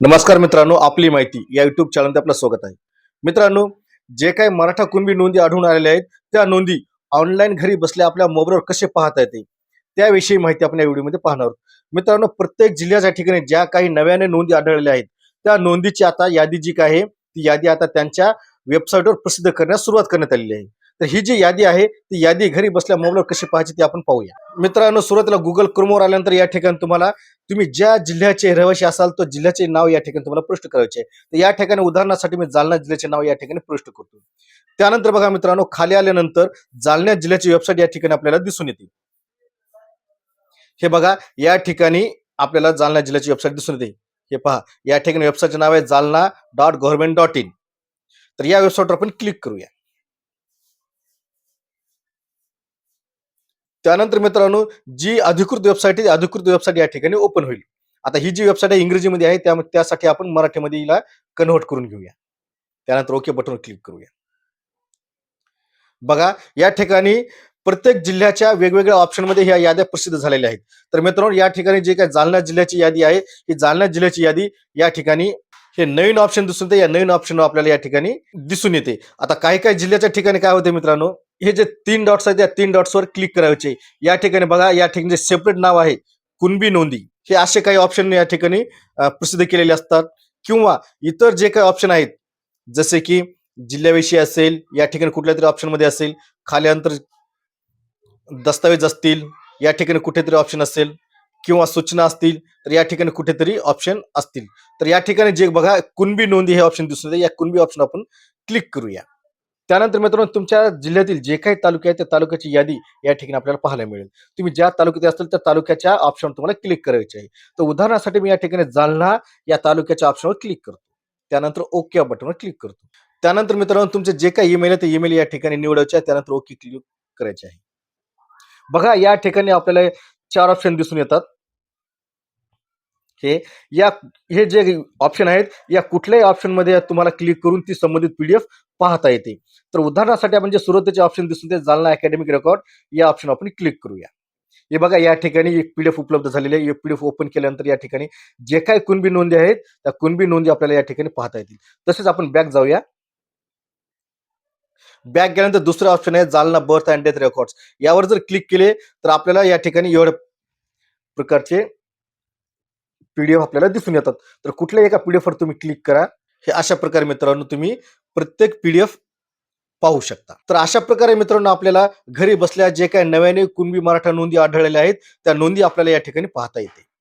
नमस्कार मित्रांनो आपली माहिती या युट्यूब चॅनलमध्ये आपलं स्वागत आहे. मित्रांनो जे काही मराठा कुणबी नोंदी आढळून आलेल्या आहेत त्या नोंदी ऑनलाईन घरी बसल्या आपल्या मोबाईलवर कसे पाहता येते त्याविषयी माहिती आपण या व्हिडिओमध्ये पाहणार आहोत. मित्रांनो प्रत्येक जिल्ह्याच्या ठिकाणी ज्या काही नव्याने नोंदी आढळलेल्या आहेत त्या नोंदीची आता यादी जी काय आहे ती यादी आता त्यांच्या वेबसाईटवर प्रसिद्ध करण्यास सुरुवात करण्यात आलेली आहे. तर ही जी यादी आहे ती यादी घरी बसल्या मोबाईलवर कशी पाहायची ती आपण पाहूया. मित्रांनो सुरुवातीला गुगल क्रोमवर आल्यानंतर या ठिकाणी तुम्हाला तुम्ही ज्या जिल्ह्याचे रहिवासी असाल तो जिल्ह्याचे नाव या ठिकाणी तुम्हाला पृष्ठ करायचे तर या ठिकाणी उदाहरणासाठी मी जालना जिल्ह्याचे नाव या ठिकाणी पृष्ठ करतो. त्यानंतर बघा मित्रांनो खाली आल्यानंतर जालना जिल्ह्याची वेबसाईट या ठिकाणी आपल्याला दिसून येते. हे बघा या ठिकाणी आपल्याला जालना जिल्ह्याची वेबसाईट दिसून येते. हे पहा या ठिकाणी वेबसाईटचे नाव आहे Jalna dot government dot in तर या वेबसाईटवर आपण क्लिक करूया. त्यानंतर मित्रांनो जी अधिकृत वेबसाईट आहे अधिकृत वेबसाईट या ठिकाणी ओपन होईल. आता ही जी वेबसाईट आहे इंग्रजीमध्ये आहे त्या त्यासाठी आपण मराठीमध्ये हिला कन्व्हर्ट करून घेऊया. त्यानंतर ओके बटनवर क्लिक करूया. बघा या ठिकाणी प्रत्येक जिल्ह्याच्या वेगवेगळ्या ऑप्शनमध्ये ह्या याद्या प्रसिद्ध झालेल्या आहेत. तर मित्रांनो या ठिकाणी जे काही जालना जिल्ह्याची यादी आहे ही जालना जिल्ह्याची यादी या ठिकाणी हे नवीन ऑप्शन दिसून येते. या नवीन ऑप्शन आपल्याला या ठिकाणी दिसून येते. आता काही काही जिल्ह्याच्या ठिकाणी काय होते मित्रांनो? हे जे तीन डॉट्स आहेत त्या तीन डॉट्सवर क्लिक करायचे. या ठिकाणी बघा या ठिकाणी जे सेपरेट नाव आहे कुणबी नोंदी. हे असे काही ऑप्शन या ठिकाणी प्रसिद्ध केलेले असतात. किंवा इतर जे काही ऑप्शन आहेत जसे की जिल्ह्याविषयी असेल या ठिकाणी कुठल्या तरी ऑप्शनमध्ये असेल खाली अंतर दस्तावेज असतील या ठिकाणी कुठेतरी ऑप्शन असेल. किंवा सूचना असतील तर या ठिकाणी कुठेतरी ऑप्शन असतील. तर या ठिकाणी जे बघा कुणबी नोंदी हे ऑप्शन दिसून येते. या कुणबी ऑप्शन आपण क्लिक करूया. त्यानंतर मित्रांनो तुमच्या जिल्ह्यातील जे काही तालुके आहेत त्या तालुक्याची यादी या ठिकाणी आपल्याला पाहायला मिळेल. तुम्ही ज्या तालुक्यात असतील त्या तालुक्याच्या ऑप्शनवर तुम्हाला क्लिक करायचे आहे. तर उदाहरणासाठी मी या ठिकाणी जालना या तालुक्याच्या ऑप्शनवर क्लिक करतो. त्यानंतर ओके बटनवर क्लिक करतो. त्यानंतर मित्रांनो तुमचे जे काही ईमेल आहे ते ईमेल या ठिकाणी निवडायचे आहे. त्यानंतर ओके क्लिक करायचे आहे. बघा या ठिकाणी आपल्याला चार ऑप्शन दिसून येतात. हे या हे जे ऑप्शन आहेत या कुठल्याही ऑप्शनमध्ये तुम्हाला क्लिक करून ती संबंधित पीडीएफ पाहता येते. तर उदाहरणासाठी आपण जे सुरुवातीचे ऑप्शन दिसून ते जालना अकॅडमिक रेकॉर्ड या ऑप्शन आपण क्लिक करूया. हे बघा या ठिकाणी एक पीडीएफ उपलब्ध झालेली आहे. पीडीएफ ओपन केल्यानंतर या ठिकाणी जे काही कुणबी नोंदी आहेत त्या कुणबी नोंदी आपल्याला या ठिकाणी पाहता येतील. तसेच आपण बॅक जाऊया. बॅक गेल्यानंतर दुसरं ऑप्शन आहे Jalna birth and death records यावर जर क्लिक केले तर आपल्याला या ठिकाणी एवढ्या प्रकारचे पीडीएफ आपल्याला दिसून येतात. तर कुठल्याही एका पीडीएफवर तुम्ही क्लिक करा. हे अशा प्रकारे मित्रांनो तुम्ही प्रत्येक पीडीएफ पाहू शकता. तर अशा प्रकारे मित्रांनो आपल्याला घरी बसल्या जे काही नव्याने कुणबी मराठा नोंदी आढळलेल्या आहेत त्या नोंदी आपल्याला या ठिकाणी पाहता येते